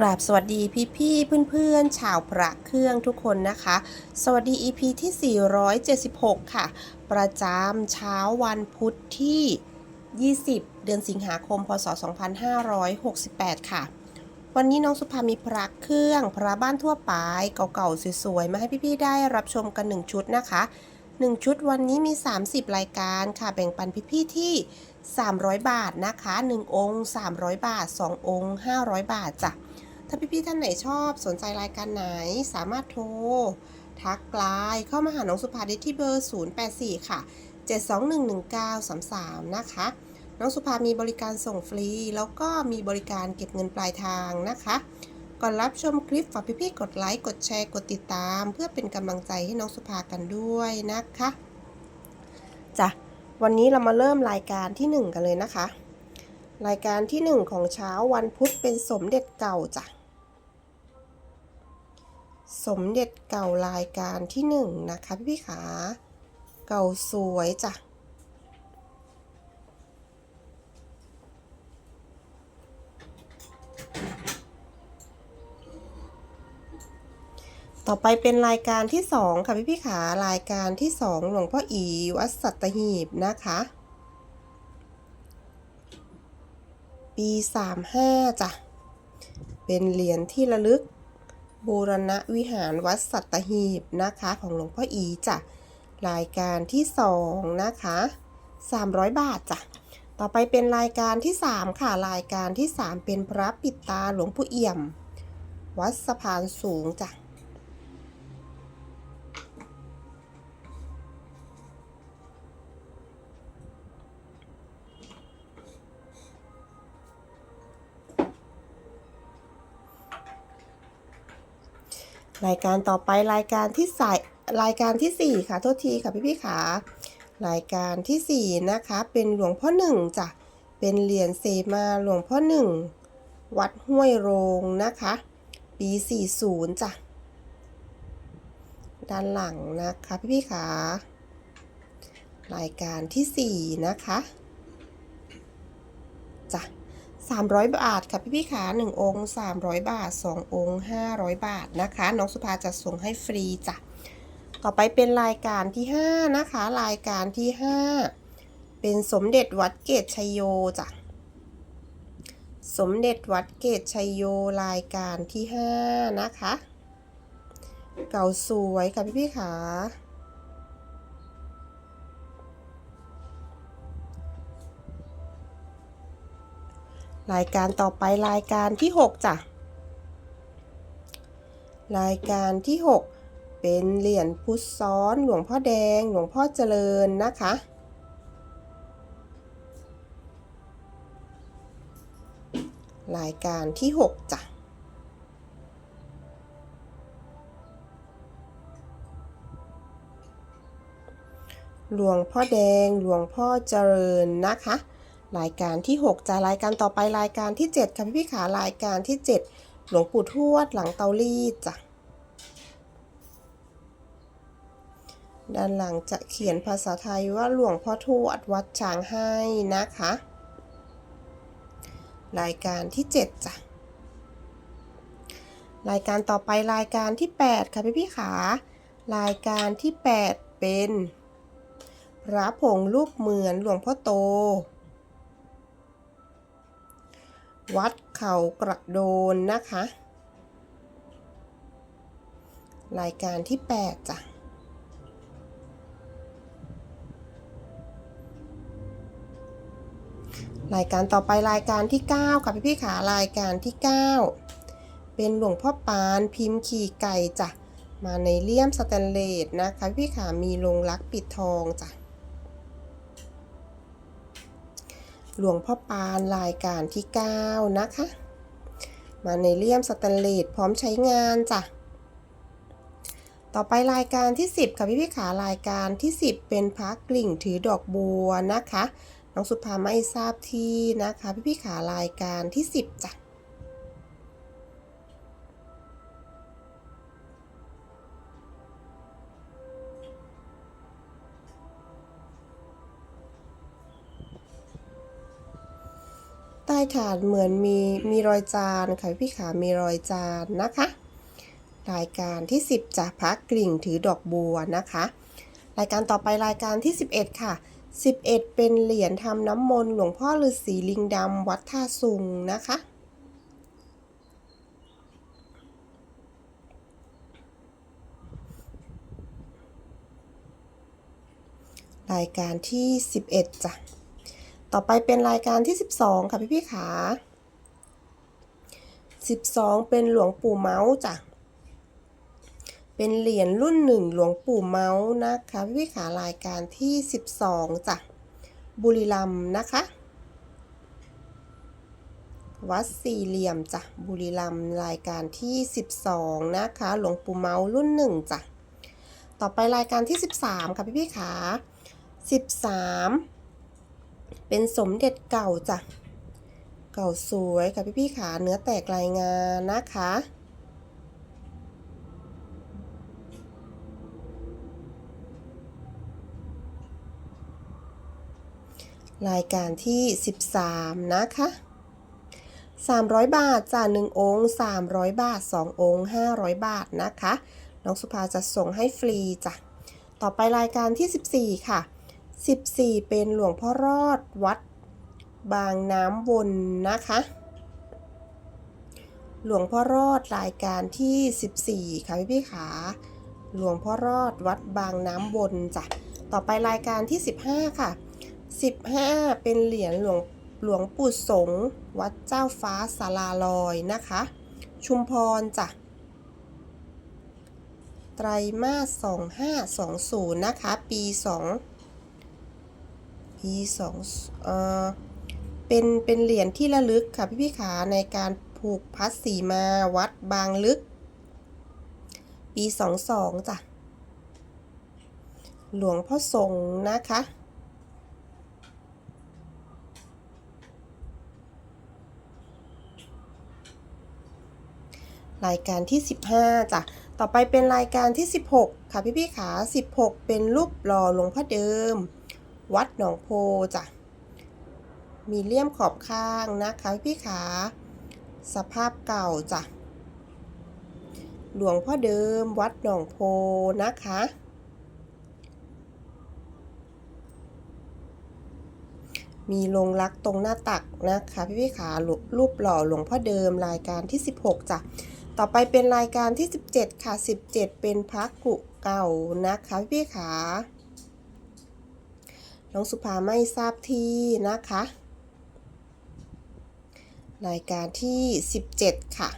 กราบสวัสดีพี่พี่ๆเพื่อนๆ ชาวพระเครื่องทุกคนนะคะ สวัสดี EP ที่ 476 ค่ะ ประจำเช้าวันพุธที่ 20 เดือนสิงหาคม พศ 2568 ค่ะ วันนี้น้องสุภามีพระเครื่อง พระบ้านทั่วไปเก่าๆสวยๆ มาให้พี่ๆ ได้รับชมกัน 1 ชุดนะคะ 1 ชุดวันนี้มี 30 รายการค่ะ แบ่งปันพี่ๆ ที่300 บาทนะคะ 1 องค์ 300 บาท 2 องค์ 500 บาทจ้ะ ถ้าพี่ๆท่านไหนชอบสนใจรายการไหนสามารถโทร ทักไลน์เข้ามาหาน้องสุภาได้ที่เบอร์ 084 ค่ะ 7211933 นะคะ น้องสุภามีบริการส่งฟรี แล้วก็มีบริการเก็บเงินปลายทางนะคะก่อนรับชมคลิปฝากพี่ๆกดไลค์กดแชร์กดติดตาม เพื่อเป็นกำลังใจให้น้องสุภากันด้วยนะคะจ้ะวันนี้เรามาเริ่มรายการที่ 1 กันเลยนะคะ รายการที่ 1 ของเช้าวันพุธเป็นสมเด็จเก่าจ้ะ สมเด็จเก่ารายการที่หนึ่งนะคะพี่พี่ขาเก่าสวยจ้ะต่อไปเป็นรายการที่สองค่ะพี่พี่ขารายการที่สองหลวงพ่ออีวัดสัตหีบนะคะ ปีสามห้าจ้ะ เป็นเหรียญที่ระลึก บูรณวิหารวัดสัตหีบนะคะของหลวงพ่ออีจ้ะรายการที่สองนะคะ300 บาทจ้ะต่อไปเป็นรายการที่ 3 ค่ะ รายการที่ 3 เป็นพระปิดตาหลวงพ่อเอี่ยม วัดสะพานสูงจ้ะ รายการต่อไปรายการที่สายรายการที่ 4 ค่ะโทษทีค่ะพี่พี่ขารายการที่ 4 นะคะ เป็นหลวงพ่อหนึ่งจ้ะเป็นเหรียญเซมาหลวงพ่อหนึ่งวัดห้วยโรงนะคะ ปี 40จ้ะด้านหลังนะคะพี่พี่ขารายการที่ 4 นะคะจ้ะ 300 บาทค่ะพี่พี่ขา1องค์ 300 บาท 2 องค์ 500 บาทนะคะ น้องสุภาจะส่งให้ฟรีจ้ะ ต่อไปเป็นรายการที่ 5 นะคะ รายการที่ 5 เป็นสมเด็จวัดเกตชัยโยจ้ะ สมเด็จวัดเกตชัยโยรายการที่ 5 นะคะ เก่าสวยค่ะพี่พี่ขา รายการต่อไปรายการที่ 6 จ้ะ รายการที่ 6 เป็นเหรียญพุทธซ้อนหลวงพ่อแดงหลวงพ่อเจริญนะคะ รายการที่ 6 จ้ะหลวงพ่อแดงหลวงพ่อเจริญนะคะ รายการที่ 6จะรายการต่อไปรายการที่ 7ค่ะพี่พี่ขารายการที่ 7 หลวงปู่ทวดหลังเตารีดจ้ะด้านหลังจะเขียนภาษาไทยว่าหลวงพ่อทวดวัดช้างให้นะคะ รายการที่ 7จ้ะรายการต่อไปรายการที่ 8 ค่ะพี่พี่ขารายการที่ 8 เป็นพระผงรูปเหมือนหลวงพ่อโต วัดเขากระโดนนะคะ รายการที่ 8 จ้ะ รายการต่อไปรายการที่ 9 ค่ะพี่พี่ขารายการที่ 9 เป็นหลวงพ่อปานพิมพ์ขี่ไก่จ้ะ มาในเลี่ยมสแตนเลสนะคะพี่ขามีลงรักปิดทองจ้ะ หลวงพ่อปานรายการที่ 9 นะคะ มาในเลี่ยมสแตนเลสพร้อมใช้งานจ้ะ ต่อไปรายการที่ 10 ค่ะพี่พี่ขารายการที่ 10 เป็นพระกลิ่งถือดอกบัวนะคะ น้องสุภาไม่ทราบที่นะคะ พี่พี่ขารายการที่ 10จ้ะ รายฐานเหมือนมีมีรอยจานค่ะพี่ขามีรอยจานนะคะ รายการที่ 10จะพักกลิ่งถือดอกบัวนะคะ รายการต่อไปรายการที่ 11 ค่ะ 11 เป็นเหรียญทำน้ำมนต์หลวงพ่อฤาษีลิงดำวัดท่าสุงนะคะรายการที่ 11จ้ะ ต่อไปเป็นรายการที่ 12 ค่ะพี่พี่ขา 12 เป็นหลวงปู่เมาส์จ้ะ เป็นเหรียญรุ่นหนึ่งหลวงปู่เมาส์นะคะพี่พี่ขารายการที่ 12จ้ะ บุรีรัมย์นะคะ วัดสี่เหลี่ยมจ้ะ บุรีรัมย์รายการที่ 12 นะคะ หลวงปู่เมาส์รุ่นหนึ่งจ้ะ ต่อไปรายการที่ 13 ค่ะพี่พี่ขา13 เป็นสมเด็จเก่าจ้ะ เก่าสวยค่ะพี่พี่ๆขาเนื้อแตกลายงานนะคะรายการที่ 13 นะคะ 300 บาทจ้ะ1องค์ 300 บาท 2 องค์ 500 บาทนะคะ น้องสุภาจะส่งให้ฟรีจ้ะ ต่อไปรายการที่ 14 ค่ะ 14 เป็นหลวงพ่อรอดวัด บางน้ำวนนะคะ หลวงพ่อรอดรายการที่ 14 ค่ะพี่พี่ขาหลวงพ่อรอดวัดบางน้ำวนจ้ะ ต่อไปรายการที่ 15 ค่ะ 15 เป็นเหรียญหลวงหลวงปู่สงฆ์วัดเจ้าฟ้าสาราลอยนะคะ ชุมพรจ้ะ ไตรมาส 2520 นะคะ ปี 2 ปี2เอ่อเป็นเป็นเหรียญที่ระลึกค่ะพี่พี่ขาในการผูกพัดสีมาวัดบางลึก ปี22จ้ะ หลวงพ่อสงฆ์นะคะรายการที่ 15จ้ะ ต่อไปเป็นรายการที่ 16 ค่ะพี่พี่ขา16 เป็นรูปหล่อหลวงพ่อเดิม วัดหนองโพจ้ะ มีเลี่ยมขอบข้างนะคะพี่ขา สภาพเก่าจ้ะ หลวงพ่อเดิมวัดหนองโพนะคะ มีลงรักตรงหน้าตักนะคะพี่พี่ขารูปรูปหล่อหลวงพ่อเดิมรายการที่ 16จ้ะ ต่อไปเป็นรายการที่ 17 ค่ะ 17 เป็นพระกุเก่านะคะพี่พี่ขา น้องสุภาไม่ทราบที่นะคะ รายการที่ 17 ค่ะ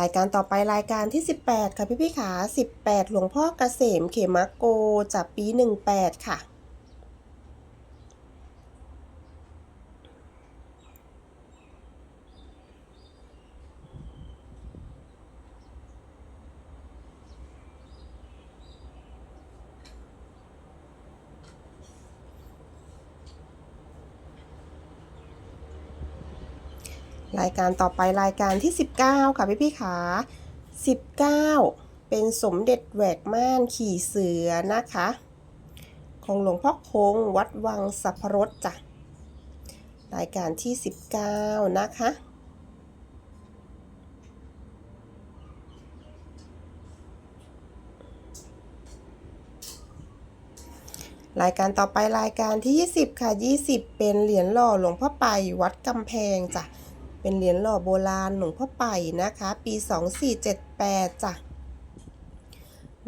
รายการต่อไปรายการที่ 18 ค่ะพี่พี่ขา18 หลวงพ่อเกษมเขมโกจากปี 18 ค่ะ รายการต่อไปรายการที่ 19 ค่ะพี่พี่ขา19 เป็นสมเด็จแหวกม่านขี่เสือนะคะ ของหลวงพ่อคงวัดวังสัพพรสจ้ะ รายการที่ 19 นะคะรายการต่อไปรายการที่ 20 ค่ะ 20 เป็นเหรียญหล่อหลวงพ่อไปวัดกำแพงจ้ะ เป็นเหรียญหล่อโบราณหลวงพ่อไปนะคะ ปี 2478จ้ะ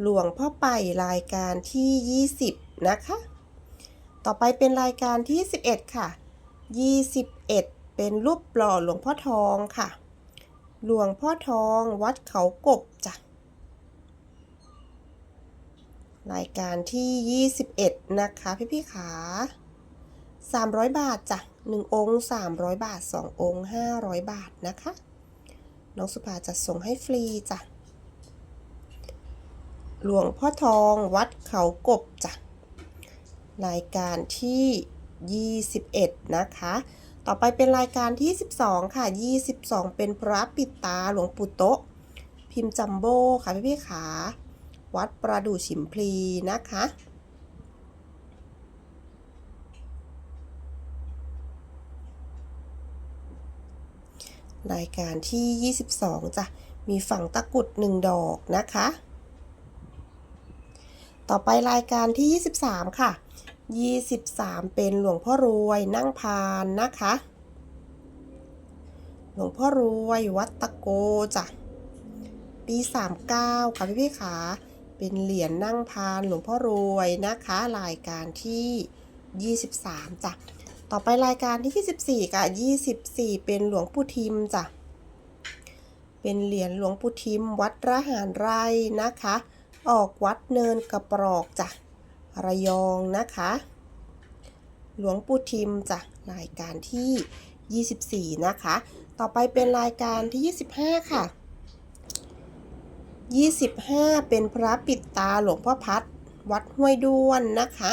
หลวงพ่อไปรายการที่ 20 นะคะ ต่อไปเป็นรายการที่ 11 ค่ะ 21 เป็นรูปหล่อหลวงพ่อทองค่ะ หลวงพ่อทองวัดเขากบจ้ะ รายการที่ 21 นะคะ พี่พี่ขา300 บาทจ้ะ 1 องค์ 300 บาท 2 องค์ 500 บาทนะคะ น้องสุภาจะส่งให้ฟรีจ้ะ หลวงพ่อทองวัดเขากบจ้ะ รายการที่ 21 นะคะ ต่อไปเป็นรายการที่ 12 ค่ะ 22 เป็นพระปิดตาหลวงปู่โตะพิมพ์จัมโบ้ค่ะพี่พี่ๆขา วัดประดู่ฉิมพลีนะคะ รายการที่ 22จ้ะมีฝั่งตะกุด 1 ดอกนะคะ ต่อไปรายการที่ 23 ค่ะ 23 เป็นหลวงพ่อรวยนั่งพานนะคะ หลวงพ่อรวยวัดตะโกจ้ะปี 39 ค่ะพี่พี่ๆขาเป็นเหรียญนั่งพานหลวงพ่อรวยนะคะ รายการที่ 23จ้ะ ต่อไปรายการที่ 24กับ24 เป็นหลวงปู่ทิมจ้ะ เป็นเหรียญหลวงปู่ทิม วัดระหารไร่นะคะ ออกวัดเนินกระปรอกจ้ะ ระยองนะคะ หลวงปู่ทิมจ้ะ รายการที่ 24 นะคะ ต่อไปเป็นรายการที่ 25 ค่ะ 25 เป็นพระปิดตาหลวงพ่อพัด วัดห้วยด้วนนะคะ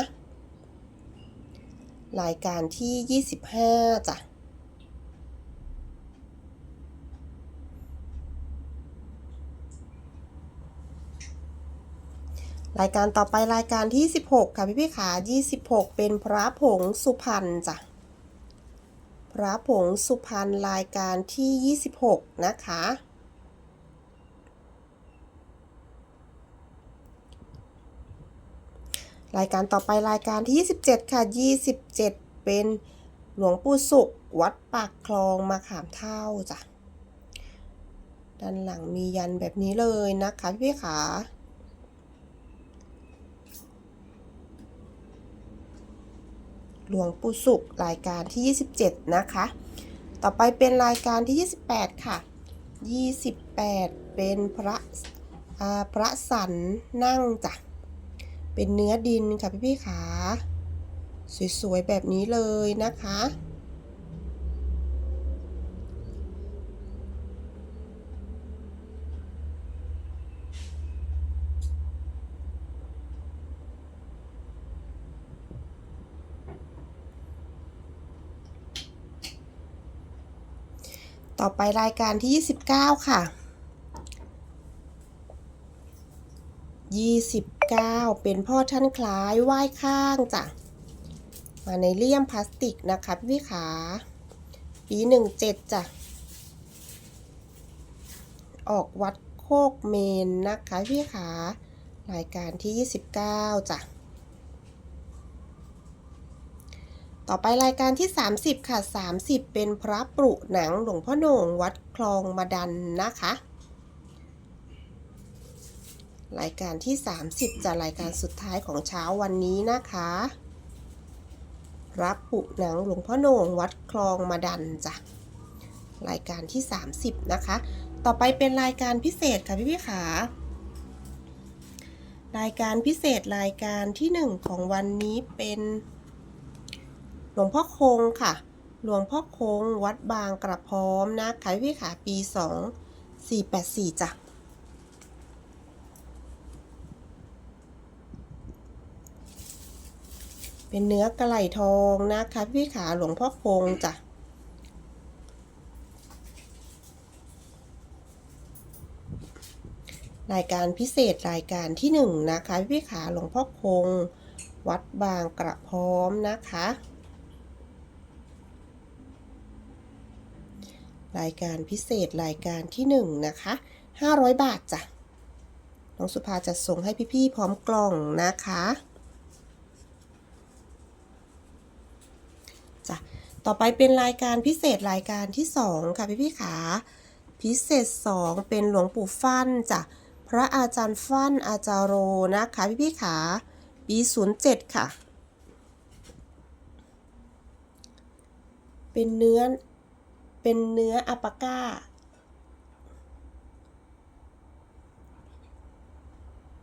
รายการที่ 25จ้ะรายการต่อไปรายการที่ 16 ค่ะพี่พี่ขา26 เป็นพระผงสุพรรณจ้ะ พระผงสุพรรณรายการที่ 26 นะคะ รายการต่อไปรายการที่ 27 ค่ะ 27 เป็นหลวงปู่สุข วัดปากคลองมาขามเท่าจ้ะ ด้านหลังมียันแบบนี้เลยนะคะพี่พี่ขาหลวงปู่สุขรายการที่ 27 นะคะ ต่อไปเป็นรายการที่ 28 ค่ะ 28 เป็นพระพระสันนั่งจ้ะ เป็นเนื้อดินค่ะพี่พี่ๆขาสวยๆแบบนี้เลยนะคะ ต่อไปรายการที่ 29 ค่ะ 29 เป็นพ่อท่านคล้ายไหว้ข้างจ้ะ มาในเลี่ยมพลาสติกนะคะพี่ขา ปี 17จ้ะ ออกวัดโคกเมนนะคะพี่ขารายการที่ 29จ้ะ ต่อไปรายการที่ 30 ค่ะ 30 เป็นพระปรุหนังหลวงพ่อโหน่งวัดคลองมาดันนะคะ รายการที่ 30จะรายการสุดท้ายของเช้าวันนี้นะคะ รับปุหนังหลวงพ่อโหน่งวัดคลองมาดันจ้ะรายการที่ 30 นะคะ ต่อไปเป็นรายการพิเศษค่ะพี่พี่ขารายการพิเศษรายการที่ 1 ของวันนี้เป็น หลวงพ่อคงค่ะ หลวงพ่อคงวัดบางกระพร้อมนะคะพี่ขาปี 2484จ้ะ เป็นเนื้อกระไหลทองนะคะพี่ขาหลวงพ่อคงจ้ะรายการพิเศษรายการที่หนึ่งนะคะพี่ขาหลวงพ่อคง วัดบางกระพร้อมนะคะ รายการพิเศษรายการที่หนึ่งนะคะ 500 บาทจ้ะน้องสุภาจะส่งให้พี่ๆพร้อมกล่องนะคะ จ้ะ ต่อไปเป็นรายการพิเศษรายการที่ 2 ค่ะพี่พี่ขาพิเศษ 2 เป็นหลวงปู่ฟั่นจ้ะพระอาจารย์ฟั่นอาจารโรนะคะพี่พี่ขาปี 07 ค่ะ เป็นเนื้อเป็นเนื้ออัปาก้า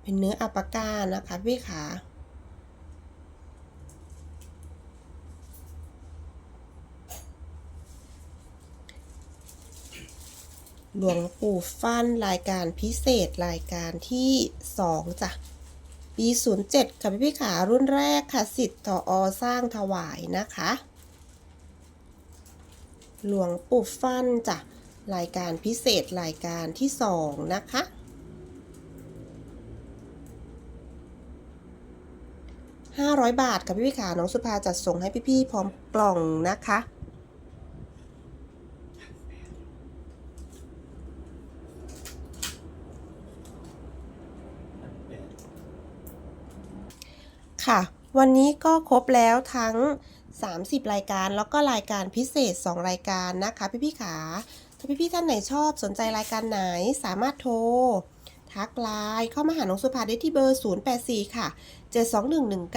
เป็นเนื้ออัปปาก้านะคะพี่ขา หลวงปู่ฟั่นรายการพิเศษรายการที่ 2จ้ะ ปี 07 ค่ะพี่พี่ขารุ่นแรกค่ะสิทธิ์ทออสร้างถวายนะคะ หลวงปู่ฟั่นจ้ะ รายการพิเศษรายการที่ 2 นะคะ 500 บาทค่ะพี่พี่ขาน้องสุภาจัดส่งให้พี่ๆพร้อมกล่องนะคะ ค่ะ วันนี้ก็ครบแล้วทั้ง 30 รายการแล้วก็รายการพิเศษ 2 รายการนะคะ พี่พี่ขาถ้าพี่พี่ท่านไหนชอบสนใจรายการไหนสามารถโทร ทักไลน์เข้ามาหาน้องสุภาได้ที่เบอร์ 084 ค่ะ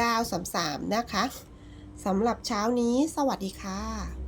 7211933 นะคะสำหรับเช้านี้ สวัสดีค่ะ